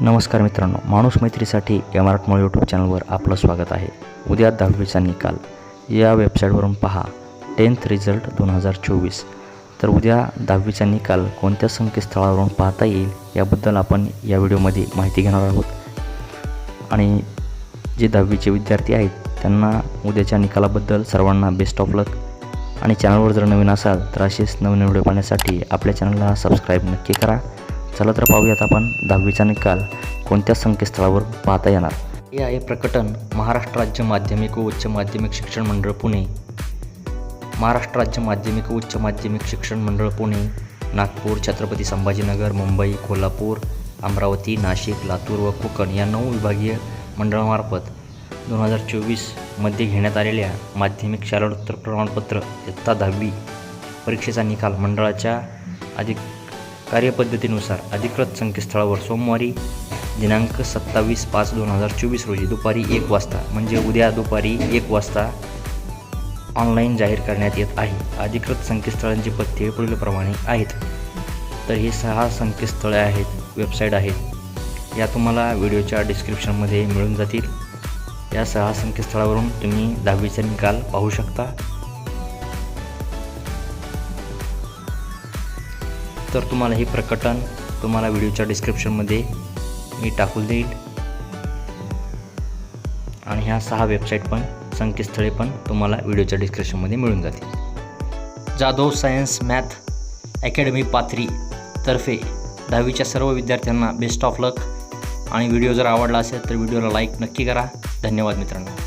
नमस्कार मित्रांनो माणूस मैत्रीसाठी या मराठमोळी यूट्यूब चॅनलवर आपलं स्वागत आहे. उद्या दहावीचा निकाल. या वेबसाईटवरून पहा टेन्थ रिझल्ट दोन हजार चोवीस. तर उद्या दहावीचा निकाल कोणत्या संकेतस्थळावरून पाहता येईल याबद्दल आपण या व्हिडिओमध्ये माहिती घेणार आहोत. आणि जे दहावीचे विद्यार्थी आहेत त्यांना उद्याच्या निकालाबद्दल सर्वांना बेस्ट ऑफ लक आणि चॅनलवर जर नवीन असाल तर असेच नवीन व्हिडिओ पाहण्यासाठी आपल्या चॅनलला सबस्क्राईब नक्की करा. चला तर पाहूयात आपण दहावीचा निकाल. कोणत्या संकेतस्थळावर पाहता येणार? हे आहे प्रकटन महाराष्ट्र राज्य माध्यमिक व उच्च माध्यमिक शिक्षण मंडळ पुणे. महाराष्ट्र राज्य माध्यमिक व उच्च माध्यमिक शिक्षण मंडळ पुणे. नागपूर छत्रपती संभाजीनगर मुंबई कोल्हापूर अमरावती नाशिक लातूर व कोकण या नऊ विभागीय मंडळामार्फत दोन हजार चोवीसमध्ये घेण्यात आलेल्या माध्यमिक शालोत्तर प्रमाणपत्र इयत्ता दहावी परीक्षेचा निकाल मंडळाच्या अधिक कार्यपद्धतीनुसार अधिकृत संकेतस्थळावर सोमवारी दिनांक सत्तावीस पाच दोन हजार चोवीस रोजी दुपारी एक वाजता म्हणजे उद्या दुपारी एक वाजता ऑनलाईन जाहीर करण्यात येत आहे. अधिकृत संकेतस्थळांची पत्ते पुढीलप्रमाणे आहेत. तर हे सहा संकेतस्थळे आहेत वेबसाईट आहेत. या तुम्हाला व्हिडिओच्या डिस्क्रिप्शनमध्ये मिळून जातील. या सहा संकेतस्थळावरून तुम्ही दहावीचा निकाल पाहू शकता. तर तुम्हाला हे प्रकटन तुम्हाला व्हिडिओच्या डिस्क्रिप्शनमध्ये मी टाकून देईल. आणि ह्या सहा वेबसाईट पण संकेतस्थळे पण तुम्हाला व्हिडिओच्या डिस्क्रिप्शनमध्ये मिळून जातील. Jadhav science math academy Pathri तर्फे दहावीच्या सर्व विद्यार्थ्यांना बेस्ट ऑफ लक आणि व्हिडिओ जर आवडला असेल तर व्हिडिओला लाईक नक्की करा. धन्यवाद मित्रांनो.